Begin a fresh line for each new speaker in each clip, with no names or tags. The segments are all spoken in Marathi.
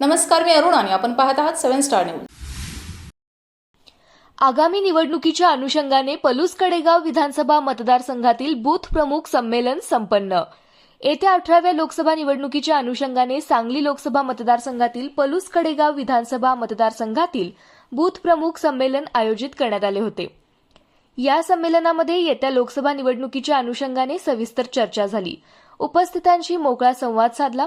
नमस्कार मी अरुण आणि आपण पाहत आहात सेव्हन स्टार न्यूज.
आगामी निवडणुकीच्या अनुषंगाने पलूस कडेगाव विधानसभा मतदारसंघातील बूथ प्रमुख संमेलन संपन्न. येत्या अठराव्या लोकसभा निवडणुकीच्या अनुषंगाने सांगली लोकसभा मतदारसंघातील पलूस कडेगाव विधानसभा मतदारसंघातील बूथ प्रमुख संमेलन आयोजित करण्यात आले होते. या संमेलनामध्ये येत्या लोकसभा निवडणुकीच्या अनुषंगाने सविस्तर चर्चा झाली. उपस्थितांशी मोकळा संवाद साधला.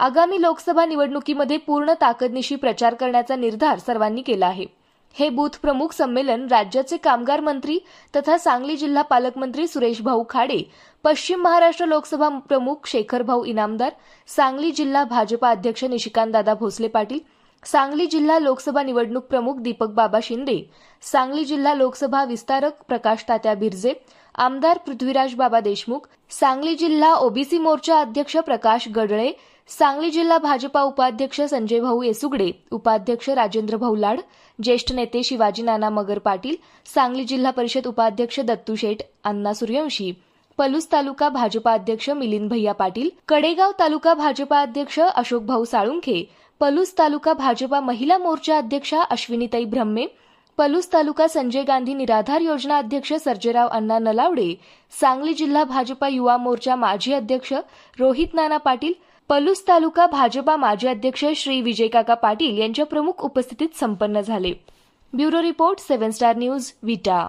आगामी लोकसभा निवडणुकीमध्ये पूर्ण ताकदनिशी प्रचार करण्याचा निर्धार सर्वांनी केला आहे. हे बूथ प्रमुख संमेलन राज्याचे कामगार मंत्री तथा सांगली जिल्हा पालकमंत्री सुरेश भाऊ खाडे पश्चिम महाराष्ट्र लोकसभा प्रमुख शेखर भाऊ इनामदार सांगली जिल्हा भाजपा अध्यक्ष निशिकांतदादा भोसले पाटील सांगली जिल्हा लोकसभा निवडणूक प्रमुख दीपक बाबा शिंदे सांगली जिल्हा लोकसभा विस्तारक प्रकाश तात्या बिर्जे आमदार पृथ्वीराज बाबा देशमुख सांगली जिल्हा ओबीसी मोर्चा अध्यक्ष प्रकाश गडळे सांगली जिल्हा भाजपा उपाध्यक्ष संजय भाऊ येसुगडे उपाध्यक्ष राजेंद्र भाऊ लाड ज्येष्ठ नेते शिवाजी नाना मगर पाटील सांगली जिल्हा परिषद उपाध्यक्ष दत्तू शेठ अण्णा सूर्यवंशी पलूस तालुका भाजपा अध्यक्ष मिलिंद भैया पाटील कडेगाव तालुका भाजपा अध्यक्ष अशोक भाऊ साळुंखे पलूस तालुका भाजपा महिला मोर्चा अध्यक्षा अश्विनीताई ब्रह्मे पलूस तालुका संजय गांधी निराधार योजना अध्यक्ष सर्जेराव अण्णा नलावडे सांगली जिल्हा भाजपा युवा मोर्चा माजी अध्यक्ष रोहित नाना पाटील पलूस तालुका भाजपा माजी अध्यक्ष श्री विजयकाका पाटील यांच्या प्रमुख उपस्थितीत संपन्न झाले. Bureau report seven star news Vita.